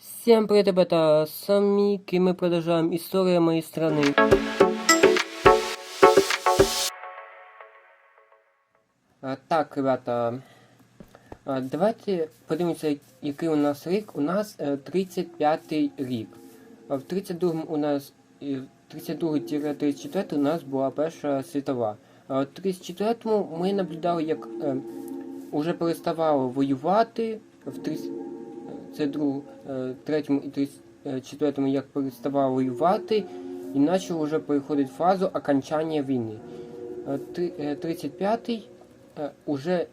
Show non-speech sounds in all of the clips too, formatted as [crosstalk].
Всем привет, ребята, с вами Мик, и мы продолжаем историю моей страны. А, так, ребята, а, давайте подивимося, який у нас рік. У нас е, 35-й рік. А в 32-му у нас і в 32-34 у нас була Перша світова. А в 34-му ми наблюдали, як е, уже переставало воювати в 30 це друг, е, третьому і е, четвертому, як переставав воювати, і почав вже переходити фазу окончання війни. Е, три- е, 35-й е, уже,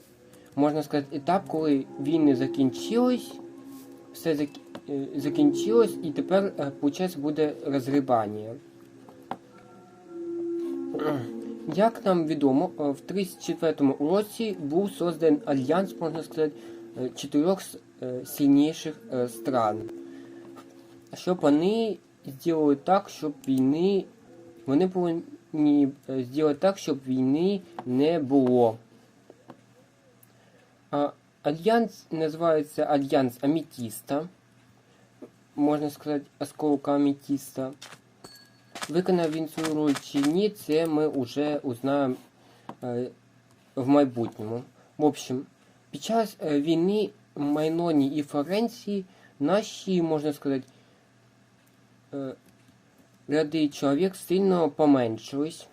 можна сказати, етап, коли війни закінчились, все закінчилось, і тепер, е, буде розгрібання. Як нам відомо, в 34-му році був созданий альянс, можна сказати, е, чотирьох с- е, стран. Щоб вони зробили так, щоб війни. Вони повинні е, зробити так, щоб війни не було. Альянс називається Альянс Аметіста. Можна сказати, осколка Аметіста. Виконав він свою роль чи ні, це ми вже узнаємо в майбутньому. В общем, під час е, війни в Майноні і Флоренції наші, можна сказати, е, ряди чоловік сильно поменшились.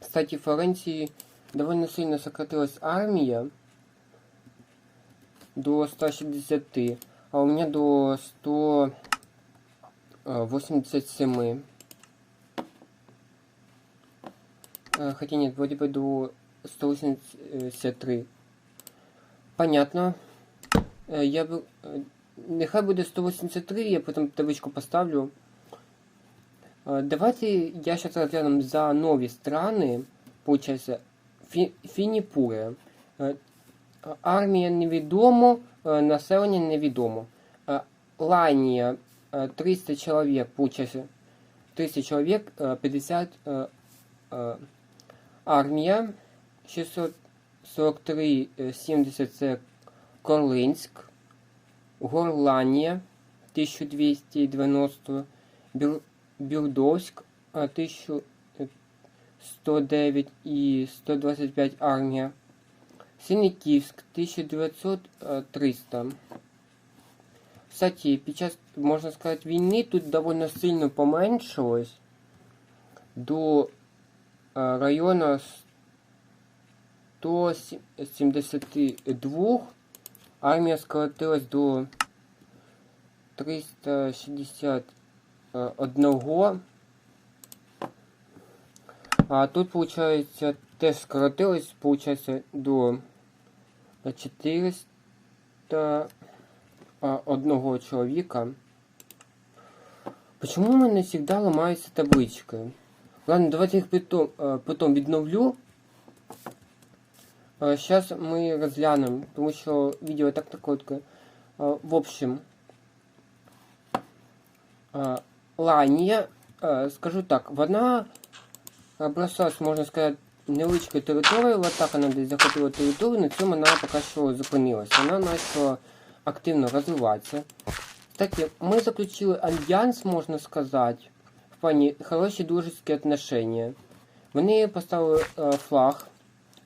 Кстати, в Флоренції довольно сильно сократилась армія до 160, а у меня до 187. Э, Хотя нет, вроде бы до 183. Понятно. Е, я б... Е, нехай буде 183, я потім табличку поставлю. Е, давайте я сейчас разглянем за нові страны. Получается, Фі... Фініпуре. Армія невідомо, населення невідомо. Ланія 300 чоловік, получается 300 чоловік, 50 армія 600. 4370 е, це Корлинськ, Горланія 1290, Бюрдовськ, 1109 і 125 армія. Синіківськ 1900-300. Кстати, під час, можна сказати, війни тут довольно сильно поменшилось до е, району 172. Армія скоротилась до 361. А тут, получается, теж скоротилось, получается, до 400 а, чоловіка. Почему у мене завжди ламаються таблички? Ладно, давайте їх потом, потом відновлю. Сейчас ми розглянемо, тому що відео так так коротке. В общем, а, Ланія, скажу так, вона обросалась, можна сказати, невеличкою територією, отак вона десь захопила територію, на цьому вона поки що зупинилася. Вона почала активно розвиватися. Кстати, ми заключили альянс, можна сказати, в плані хороші дружеські отношения. Вони поставили е, флаг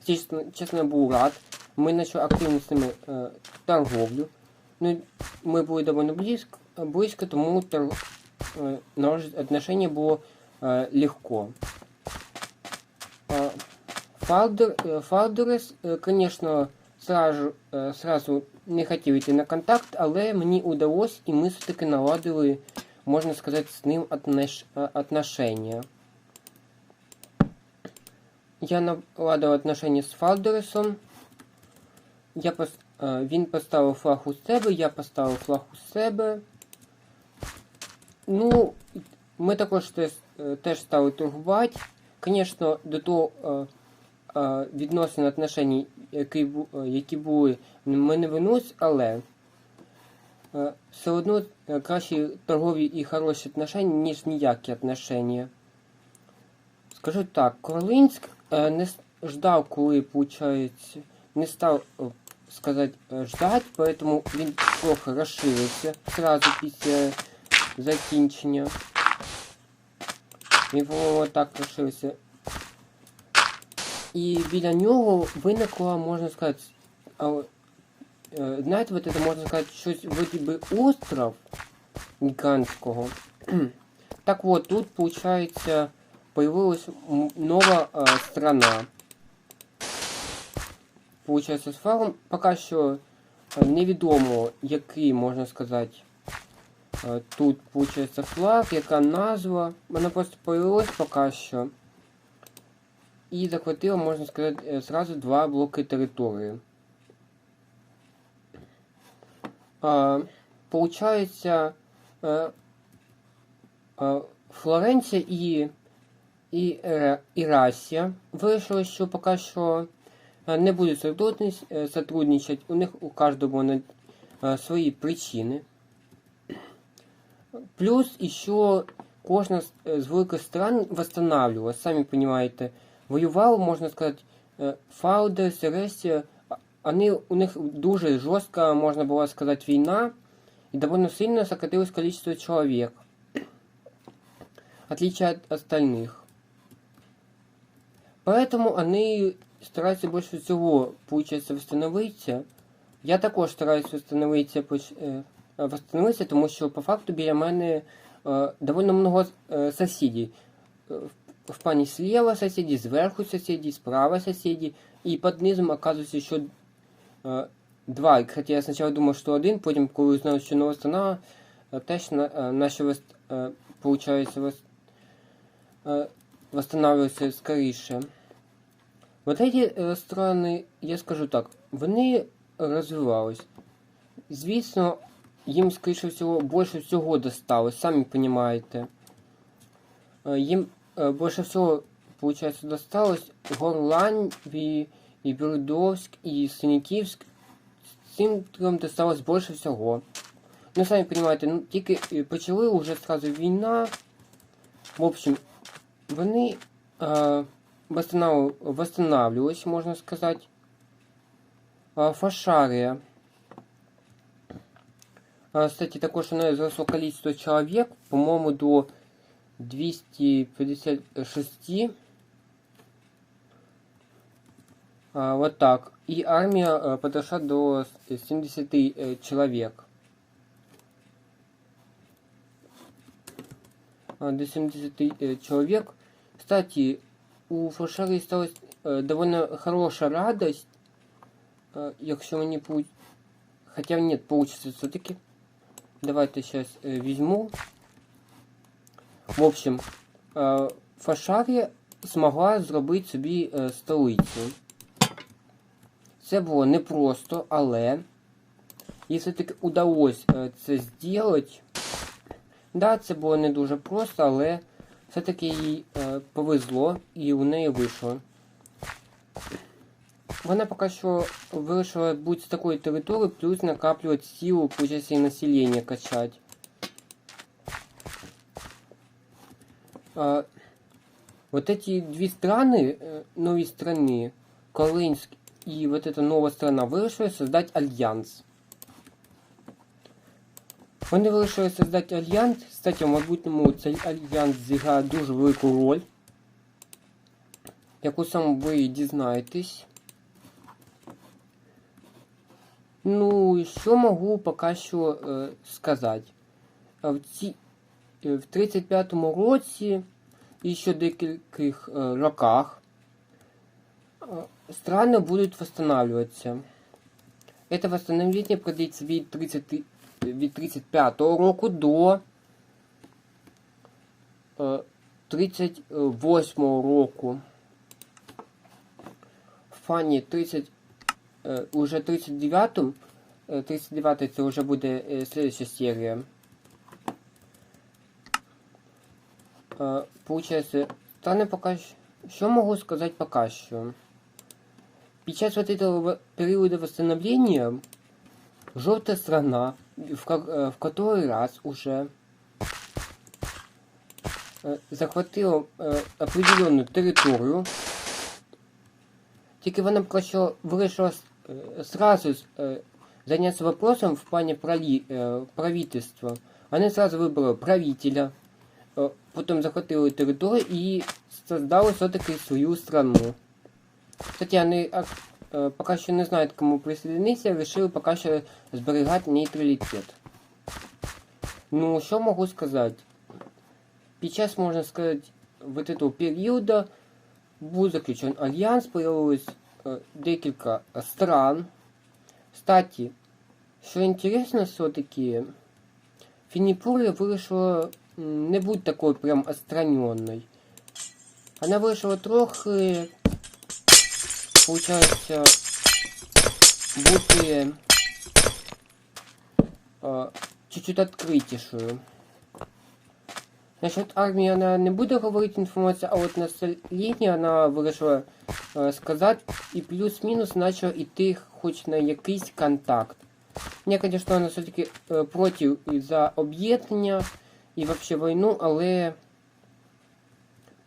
Чесно, чесно, я був рад. Ми почали активно з ними е, торговлю. Ну, ми були доволі близько, близько тому тор, е, наладити отношения було е, легко. А, Фалдер, э, Фалдерес, э, конечно, сразу, э, сразу не хотів йти на контакт, але мені удалось, і ми все-таки наладили, можна сказати, з ним отнош... э, отношення. Я наладив отношення з Фалдересом. Я пос... е, Він поставив флаг у себе, я поставив флаг у себе. Ну, ми також теж, е, теж стали торгувати. Звісно, до того е, е, відносин отношень, які, які були, ми не вернусь, але все одно кращі торгові і хороші отношення, ніж ніякі отношення. Скажу так, Корлинськ не с- ждав, коли, виходить, не став е, сказати, е, ждать, поэтому він трохи розширився сразу після закінчення. Він, по-моєму, так розширився. І біля нього виникло, можна сказати, е, знаєте, вот это, можна сказати, щось вроді би остров гігантського. [clears throat] так вот, тут, получается, появилась м- нова э, страна. Получається, флагом поки що невідомо, який, можна сказати, е, тут, получається, флаг, яка назва. Вона просто появилась поки що. І захватила, можна сказати, зразу два блоки території. Получається, е, Флоренція і, і, Ера- і Расія вирішили, що поки що е, не будуть е, сотрудничать. У них у кожного е, свої причини. Плюс еще кожна з е, великих стран восстанавливалась, самі розумієте. Воювали, можна сказати, е, Фаудер, Селестія. а- Вони, у них дуже жорстка, можна було сказати, війна, і довольно сильно сократилось количество человек. В отличие от остальных. Поэтому они стараются больше всего, получается, восстановиться. Я також стараюсь восстановитися, поч- е, е, восстановитися, тому що по факту біля мене е, довольно много е, сусідів. Е, в- В плані слева соседи, зверху соседи, справа соседи, и под низом оказывается еще э, два. Хотя я сначала думал, что один, потім, коли узнал, що нова страна, э, теж на, э, наші вос, э, получается, вос, э, восстанавливаются скоріше. Вот эти э, страни, я скажу так, вони розвивались. Звісно, їм, скоріше всього, більше всього досталось, самі розумієте. Э, Їм э, больше всего, получается, досталось Горландии, и Бердовск, и Синяківськ. Цим трьом досталось більше всього. Ну, самі розумієте, ну, тільки е, почали вже сразу війна. В общем, вони е, восстанов... восстанавливались, можна сказати. Е, Фашарія. Е, кстати, також у неї зросло количество чоловік, по-моєму, до 256. А, вот так. И армия э, подошла до с- 70 э, человек. А, До 70 э, человек. Кстати, у Фашари сталась э, довольно хорошая радость. Э, Якщо мені пу... Хотя нет, получится все-таки. Давайте сейчас э, возьму. В общем, е, Фашарі змогла зробити собі е, столицю. Це було непросто, але їй все-таки удалось е, це зробити. Да, це було не дуже просто, але все-таки їй е, повезло і у неї вийшло. Вона поки що вирішила бути з такої території, плюс накаплювати силу, получається, і населення качати. А, вот эти две страны, э, новые страны, Колынск и вот эта новая страна, вирішили создать альянс. Вони вирішили создати альянс. Кстати, в майбутньому цей альянс зіграє дуже велику роль, яку сам ви дізнаєтесь. Ну, і що можу поки що е, сказати? В, ці, е, в 35-му році і ще декількох е, роках е, страны будуть восстанавливаться. Это восстановление продлится від, 30, від 35 року до е, 38 року. Фані 30, е, уже 39-м, е, 39 це вже буде е, следующая серія. Е, Получається, стане поки що. Що можу сказати поки що? Під час вот этого периода восстановления желтая страна, в, ко- э, в который раз уже э, захватила э, определенную територію, тільки вона поки що вирішила э, сразу э, заняться вопросом в плане проли, э, правительства. Они сразу выбрали правителя, э, потом захватили территорию и создали все-таки свою страну. Кстати, вони е, поки що не знають, кому присоединитися, вирішили поки що зберігати нейтралітет. Ну, що можу сказати? Під час, можна сказати, вот этого періоду був заключен альянс, появилось е, декілька стран. Кстати, що інтересно все-таки, Фініпурія вирішила не бути такою прям отстраненной. Вона вирішила трохи получается бути чуть-чуть відкритішою. Насчет армії вона не буде говорити інформацію, а от населення вона вирішила е, сказати і плюс-мінус почала йти хоч на якийсь контакт. Мені, звісно, вона все-таки е, проти за об'єднання і взагалі війну, але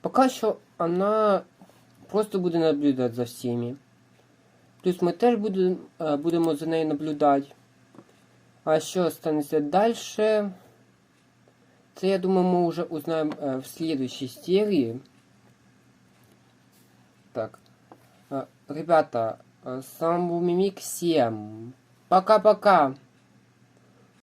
поки що вона просто буде наблюдати за всіми. Плюс ми теж будемо, е, будемо за нею наблюдати. А що станеться далі? Це, я думаю, мы уже узнаем э, в следующей серии. Так. Э, ребята, э, с вами был Мимик 7. Пока-пока.